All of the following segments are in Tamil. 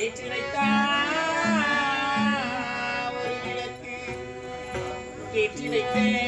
கேட்டினைத்தான் ஒரு விளக்கு கேட்டினைத்தேன்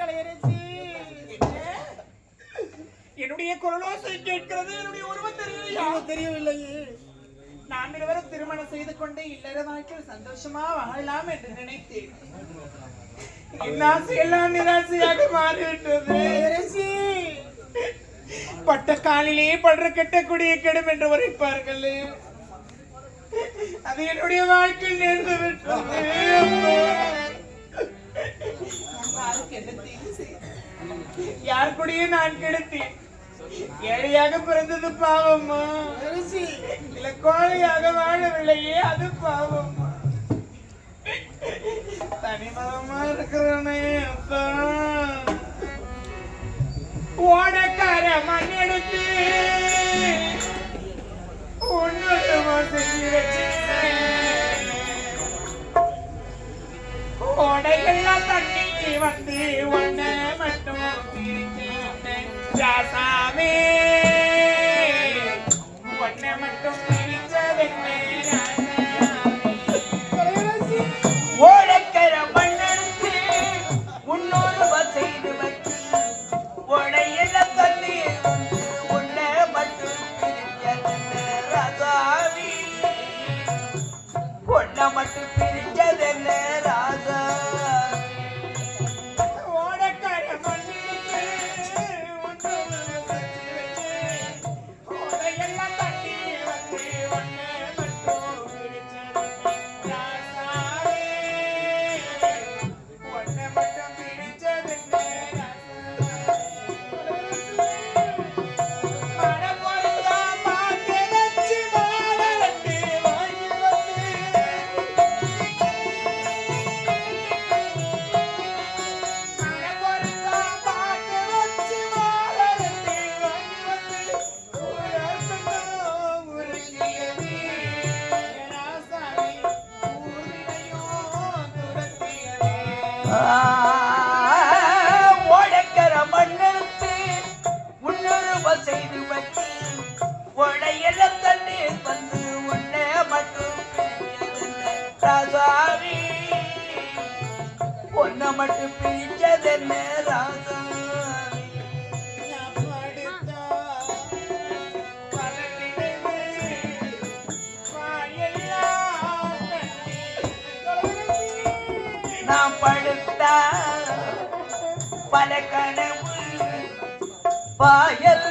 கலையரசி என்னுடைய குரலோசை கேட்கிறது என்னுடைய உருவம் தெரியலையா? தெரியவில்லையே. நாம் இருவரும் திருமணம் செய்து கொண்டு இல்லற வாழ்க்கையில் சந்தோஷமா வாழலாம் என்று நினைத்தேன். என் ஆசையெல்லாம் நிராசையாக மாறிவிட்டது. பட்ட காலிலே படுற கட்டக்கூடிய கெடும் என்று உரைப்பார்கள். அது என்னுடைய வாழ்க்கையில் நேர்ந்து விட்டது. யார் கூடயே நான் கெடுத்தேன். ஏழையாக பிறந்தது பாவமா இல்ல கோழையாக வாழவில்லையே அது பாவமா தனிமதமா இருக்கிறவனே அப்பா. ஓடக்கார மண் எடுத்து ஒன்னொருமா செஞ்சு வச்சிருக்கேன் ஓடையெல்லாம் தண்ணி வந்து ஒன்ன ஓடக்கர மண்ணெடுத்து முன்னூறு செய்து வச்சு உடையில தண்ணி வந்து உன்னை மட்டும் ராசாவி. உன்னை மட்டும் பிரிச்சதென்ன ராசாவி? நான் பல கனவு பாயல்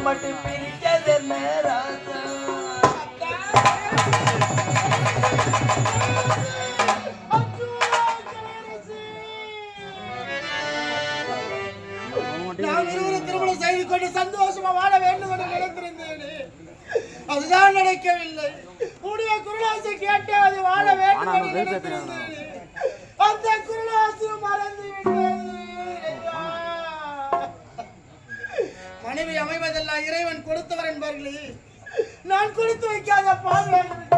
மட்டும் பிரிச்சதென்ன நாம் இருவரும் திருமணம் செய்து கொண்டு சந்தோஷமா வாழ வேண்டும் என்று நினைத்திருந்தேனே. அதுதான் நடக்கவில்லை உடைய குருளாசை கேட்டு அது வாழ வேண்டும் என்று நினைத்திருந்தேனே. மனைவி இறைவன் கொடுத்தவர் என்பார்களே. நான் கொடுத்து வைக்காத பாதுகாப்பு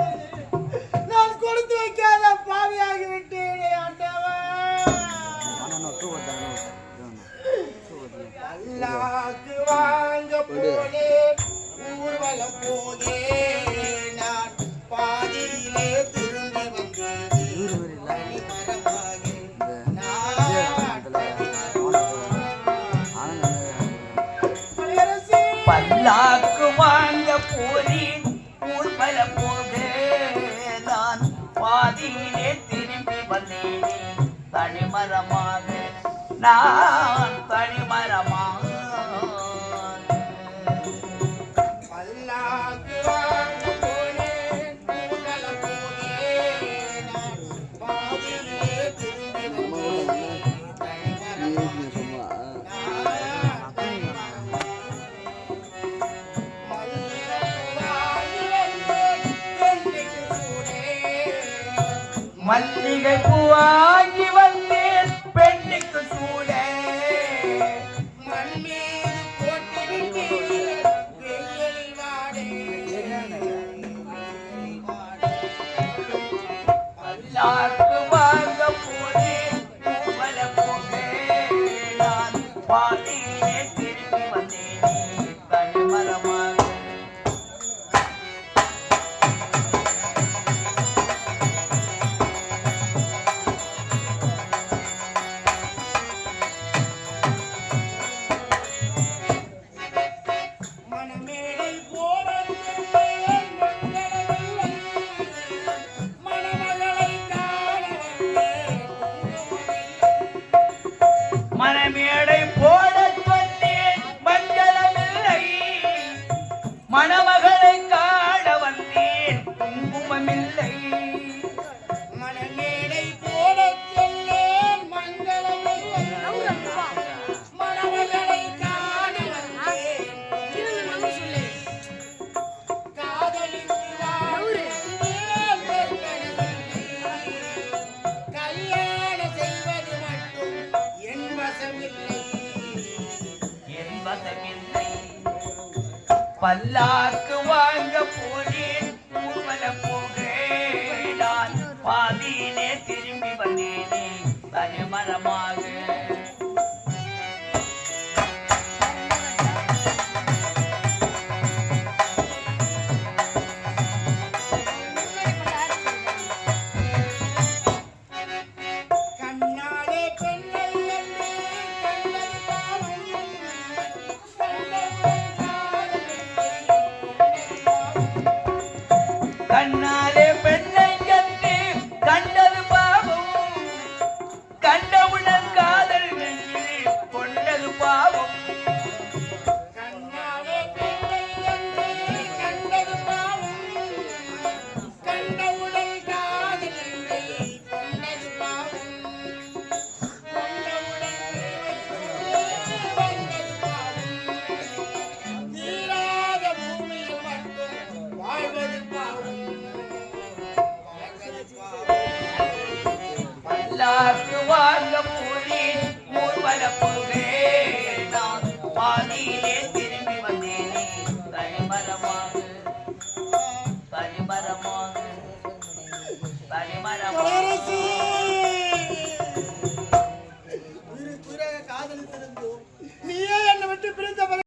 நான் தனிமரமா மல்லிகை பூவா আর பல்லாக்கு வாங்க போனேன் ஊர்வலம் போ